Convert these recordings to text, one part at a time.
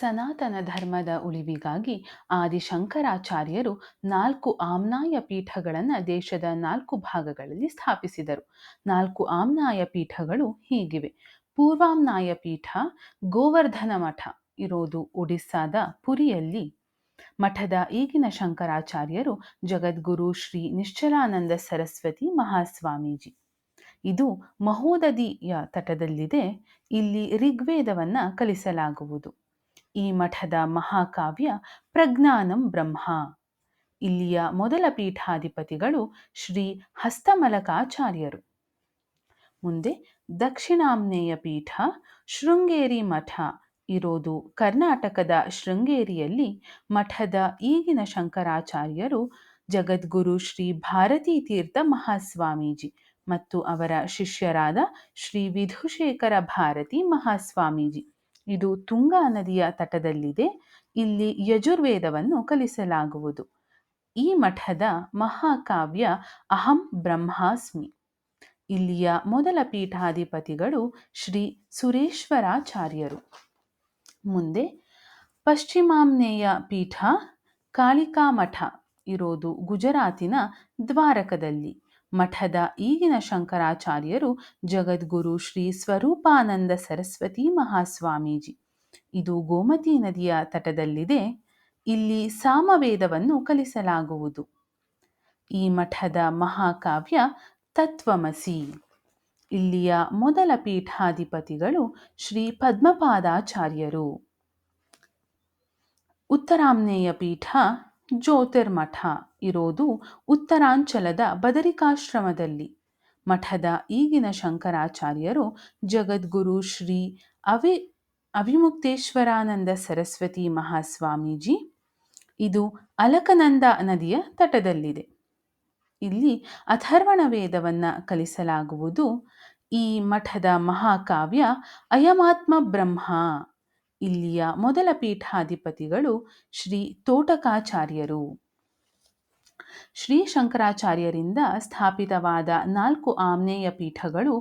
ಸನಾತನ ಧರ್ಮದ ಉಳಿವಿಗಾಗಿ ಆದಿಶಂಕರಾಚಾರ್ಯರು ನಾಲ್ಕು ಆಮ್ನಾಯ ಪೀಠಗಳನ್ನು ದೇಶದ ನಾಲ್ಕು ಭಾಗಗಳಲ್ಲಿ ಸ್ಥಾಪಿಸಿದರು. ನಾಲ್ಕು ಆಮ್ನಾಯ ಪೀಠಗಳು ಹೀಗಿವೆ. ಪೂರ್ವಾಮ್ನಾಯ ಪೀಠ, ಗೋವರ್ಧನ ಮಠ ಇರೋದು ಒಡಿಸ್ಸಾದ ಪುರಿಯಲ್ಲಿ. ಮಠದ ಈಗಿನ ಶಂಕರಾಚಾರ್ಯರು ಜಗದ್ಗುರು ಶ್ರೀ ನಿಶ್ಚಲಾನಂದ ಸರಸ್ವತಿ ಮಹಾಸ್ವಾಮೀಜಿ. ಇದು ಮಹೋದದಿಯ ತಟದಲ್ಲಿದೆ. ಇಲ್ಲಿ ಋಗ್ವೇದವನ್ನು ಕಲಿಸಲಾಗುವುದು. ಈ ಮಠದ ಮಹಾಕಾವ್ಯ ಪ್ರಜ್ಞಾನಂ ಬ್ರಹ್ಮ. ಇಲ್ಲಿಯ ಮೊದಲ ಪೀಠಾಧಿಪತಿಗಳು ಶ್ರೀ ಹಸ್ತಮಲಕಾಚಾರ್ಯರು. ಮುಂದೆ ದಕ್ಷಿಣಾಮ್ನೇಯ ಪೀಠ ಶೃಂಗೇರಿ ಮಠ ಇರೋದು ಕರ್ನಾಟಕದ ಶೃಂಗೇರಿಯಲ್ಲಿ ಮಠದ ಈಗಿನ ಶಂಕರಾಚಾರ್ಯರು ಜಗದ್ಗುರು ಶ್ರೀ ಭಾರತೀ ತೀರ್ಥ ಮಹಾಸ್ವಾಮೀಜಿ ಮತ್ತು ಅವರ ಶಿಷ್ಯರಾದ ಶ್ರೀ ವಿಧುಶೇಖರ ಭಾರತಿ ಮಹಾಸ್ವಾಮೀಜಿ. ಇದು ತುಂಗಾ ನದಿಯ ತಟದಲ್ಲಿದೆ. ಇಲ್ಲಿ ಯಜುರ್ವೇದವನ್ನು ಕಲಿಸಲಾಗುವುದು. ಈ ಮಠದ ಮಹಾಕಾವ್ಯ ಅಹಂ ಬ್ರಹ್ಮಾಸ್ಮಿ. ಇಲ್ಲಿಯ ಮೊದಲ ಪೀಠಾಧಿಪತಿಗಳು ಶ್ರೀ ಸುರೇಶ್ವರಾಚಾರ್ಯರು. ಮುಂದೆ ಪಶ್ಚಿಮಾಮ್ನೇಯ ಪೀಠ ಕಾಳಿಕಾ ಮಠ ಇರೋದು ಗುಜರಾತಿನ ದ್ವಾರಕದಲ್ಲಿ. ಮಠದ ಈಗಿನ ಶಂಕರಾಚಾರ್ಯರು ಜಗದ್ಗುರು ಶ್ರೀ ಸ್ವರೂಪಾನಂದ ಸರಸ್ವತಿ ಮಹಾಸ್ವಾಮೀಜಿ. ಇದು ಗೋಮತಿ ನದಿಯ ತಟದಲ್ಲಿದೆ. ಇಲ್ಲಿ ಸಾಮವೇದವನ್ನು ಕಲಿಸಲಾಗುವುದು. ಈ ಮಠದ ಮಹಾಕಾವ್ಯ ತತ್ವಮಸಿ. ಇಲ್ಲಿಯ ಮೊದಲ ಪೀಠಾಧಿಪತಿಗಳು ಶ್ರೀ ಪದ್ಮಪಾದಾಚಾರ್ಯರು. ಉತ್ತರಾಮ್ನೇಯ ಪೀಠ ಜ್ಯೋತಿರ್ಮಠ ಇರೋದು ಉತ್ತರಾಂಚಲದ ಬದರಿಕಾಶ್ರಮದಲ್ಲಿ. ಮಠದ ಈಗಿನ ಶಂಕರಾಚಾರ್ಯರು ಜಗದ್ಗುರು ಶ್ರೀ ಅವಿ ಅವಿಮುಕ್ತೇಶ್ವರಾನಂದ ಸರಸ್ವತಿ ಮಹಾಸ್ವಾಮೀಜಿ. ಇದು ಅಲಕನಂದ ನದಿಯ ತಟದಲ್ಲಿದೆ. ಇಲ್ಲಿ ಅಥರ್ವಣ ವೇದವನ್ನು ಕಲಿಸಲಾಗುವುದು. ಈ ಮಠದ ಮಹಾಕಾವ್ಯ ಅಯಮಾತ್ಮ ಬ್ರಹ್ಮ ಇಲ್ಲಿಯ ಮೊದಲ ಪೀಠಾಧಿಪತಿಗಳು ಶ್ರೀ ತೋಟಕಾಚಾರ್ಯರು. ಶ್ರೀ ಶಂಕರಾಚಾರ್ಯರಿಂದ ಸ್ಥಾಪಿತವಾದ ನಾಲ್ಕು ಆಮ್ನೇಯ ಪೀಠಗಳು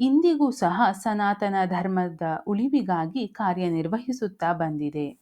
ಇಂದಿಗೂ ಸಹ ಸನಾತನ ಧರ್ಮದ ಉಳಿವಿಗಾಗಿ ಕಾರ್ಯನಿರ್ವಹಿಸುತ್ತಾ ಬಂದಿದೆ.